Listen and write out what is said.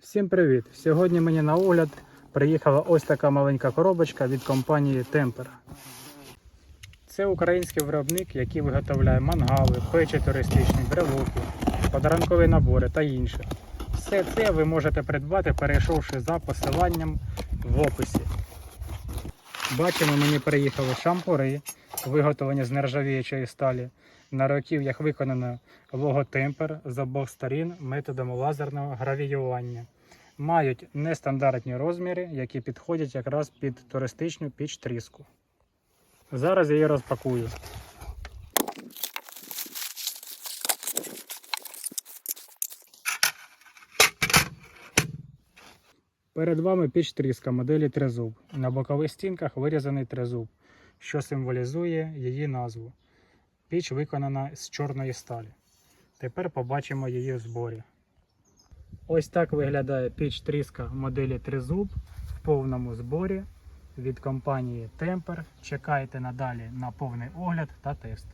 Всім привіт! Сьогодні мені на огляд приїхала ось така маленька коробочка від компанії Temper. Це український виробник, який виготовляє мангали, печі туристичні, брелоки, подарункові набори та інше. Все це ви можете придбати, перейшовши за посиланням в описі. Бачимо, мені приїхали шампури, виготовлені з нержавіючої сталі. На руків'ях виконано лого Темпер з обох сторін методом лазерного гравіювання. Мають нестандартні розміри, які підходять якраз під туристичну піч тріску. Зараз я її розпакую. Перед вами піч тріска моделі тризуб. На бокових стінках вирізаний тризуб, що символізує її назву. Піч виконана з чорної сталі. Тепер побачимо її в зборі. Ось так виглядає піч тріска моделі Тризуб в повному зборі від компанії Temper. Чекайте надалі на повний огляд та тест.